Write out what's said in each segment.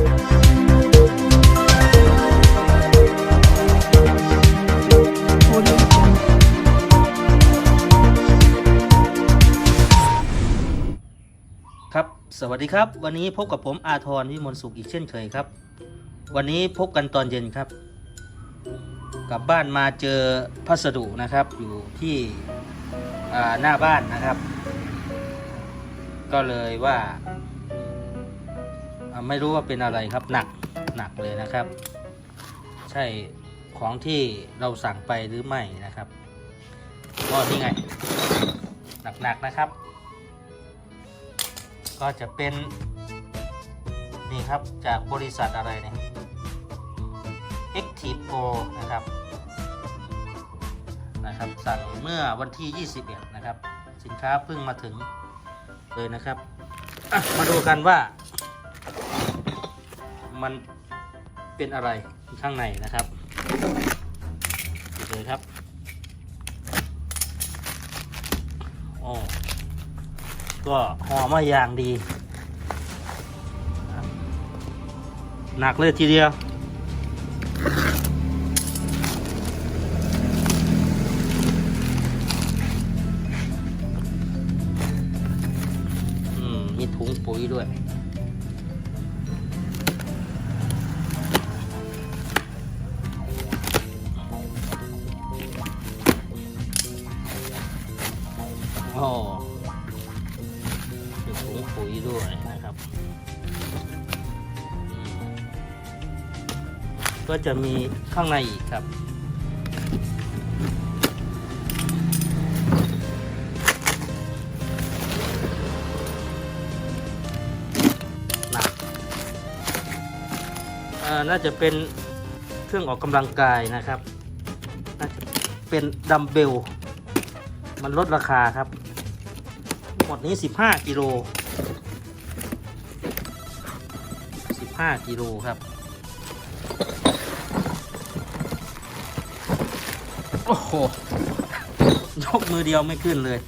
ครับ สวัสดีครับ วันนี้พบกับผมอาทรวิมลสุขอีกเช่นเคยครับ วันนี้พบกันตอนเย็นครับ กลับบ้านมาเจอพัสดุนะครับ อยู่ที่หน้าบ้านนะครับ ก็เลยว่า ไม่รู้ว่าเป็นอะไรครับหนักหนักเลยนะครับ ใช่ของที่เราสั่งไปหรือไม่นะครับก็นี่ไง หนักๆนะครับ ก็จะเป็นนี่ครับจากบริษัทอะไรเนี่ย Active Pro นะครับนะครับ สั่งเมื่อวันที่ 21 นะครับ สินค้าเพิ่งมาถึงเลยนะครับ มาดูกันว่า มันเป็นอะไรข้างในนะครับดูเลยครับโอ้ก็ห่อมาอย่างดี หนักเลยทีเดียว โอ้มีถุงปุ๋ยด้วยนะครับ ก็จะมีข้างในอีกครับหนักเอ่อน่าจะเป็นเครื่องออกกำลังกายนะครับ น่าจะเป็นดัมเบล มันลดราคาครับ มดนี้ 15 กิโล 15 กิโลครับ โอ้โห ยกมือเดียวไม่ขึ้นเลย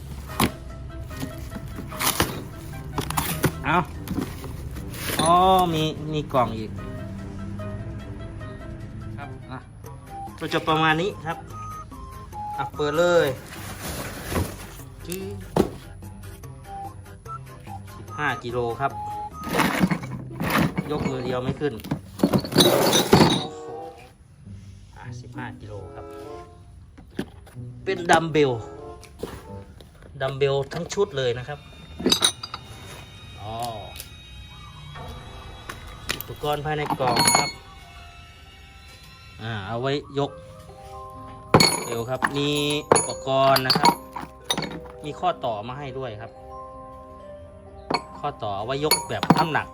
เอาอ๋อ มี มีกล่องอีก ครับ อะก็จะประมาณนี้ครับ อะ เปิดเลย 5กิโลครับ ยกมือเดียวไม่ขึ้นสิบห้ากิโลครับ เป็นดัมเบล ดัมเบลทั้งชุดเลยนะครับอุปกรณ์ภายในกล่องครับ อ่า เอาไว้ยกเร็วครับ มีอุปกรณ์นะครับ มีข้อต่อมาให้ด้วยครับ ข้อต่อเอาไว้ยกแบบน้ำหนัก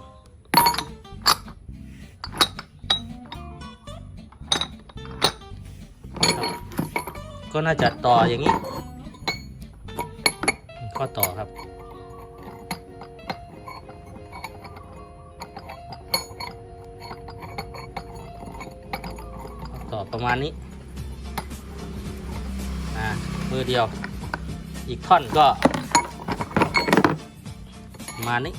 ก็น่าจะต่ออย่างนี้ ข้อต่อครับต่อประมาณนี้อ่ามือเดียว อีกท่อนก็ มาณนี้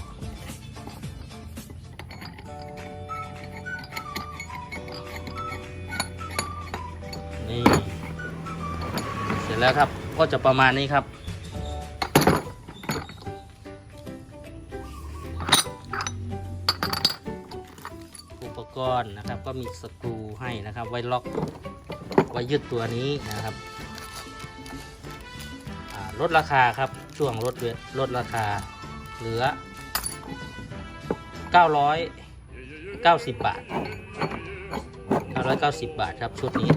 นี่เสร็จแล้วครับก็จะประมาณนี้ครับ อุปกรณ์นะครับ ก็มีสกรูให้นะครับ ไว้ล็อกไว้ยึดตัวนี้นะครับลดราคาครับช่วงลดลดราคา เหลือ 990 บาท 990 บาทครับ ชุดนี้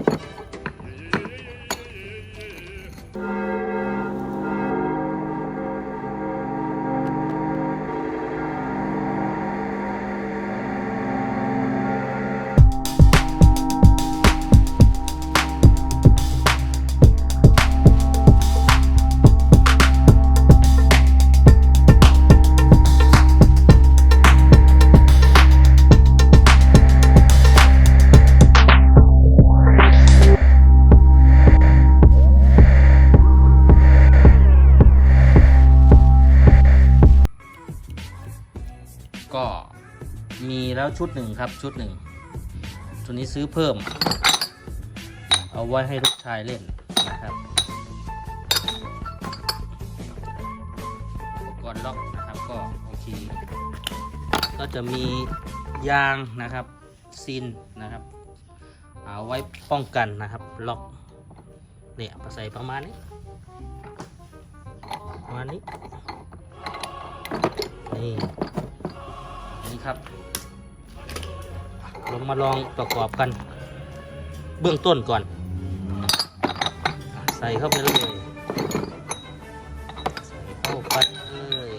มีแล้วชุดหนึ่งครับชุดหนึ่งตัวนี้ซื้อเพิ่ม เอาไว้ให้ลูกชายเล่นนะครับอุปกรณ์ล็อกนะครับก็โอเค ก็จะมียางนะครับซินนะครับ เอาไว้ป้องกันนะครับล็อกเนี่ยใส่ประมาณนี้ประมาณนี้นี่ ครับลงมาลองประกอบกัน เบื้องต้นก่อน ใส่เข้าไปเลยใส่เข้าไปเลย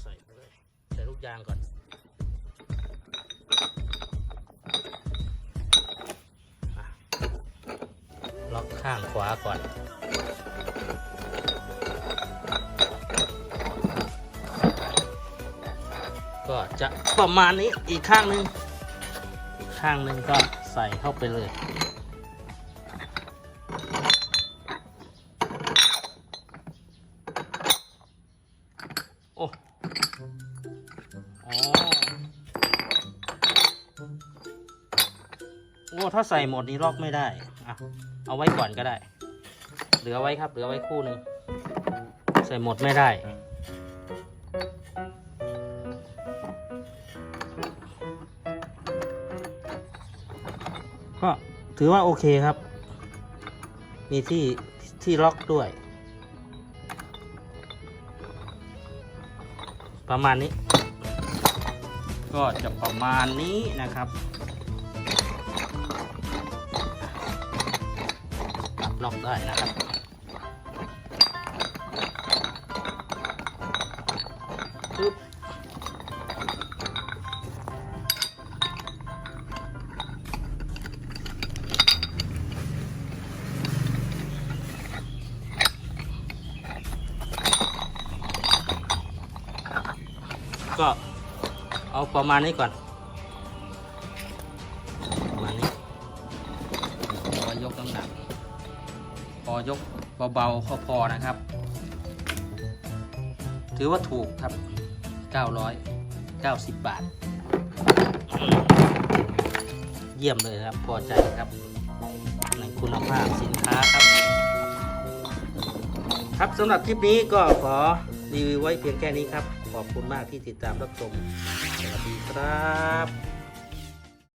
ใส่เลยใส่ลูกยางก่อนล็อกข้างขวาก่อน ก็จะประมาณนี้อีกข้างหนึ่งอีกข้างหนึ่งก็ใส่เข้าไปเลยโอ้อ๋อโอ้ถ้าใส่หมดนี้ลอกไม่ได้อะเอาไว้ก่อนก็ได้ เหลือไว้ครับ เหลือไว้คู่หนึ่งใส่หมดไม่ได้ ก็ถือว่าโอเคครับ มีที่ที่ล็อกด้วย ประมาณนี้ ก็จะประมาณนี้นะครับปรับล็อกได้นะครับปึ๊บ เอาประมาณนี้ก่อนประมาณนี้พอยกน้ำหนักพอยกเบาๆก็พอนะครับ ถือว่าถูกครับ 990 บาท เยี่ยมเลยครับ พอใจครับในคุณภาพสินค้าครับ ครับสำหรับคลิปนี้ก็ขอรีวิวไว้เพียงแค่นี้ครับ ขอบคุณมากที่ติดตามรับชม สวัสดีครับ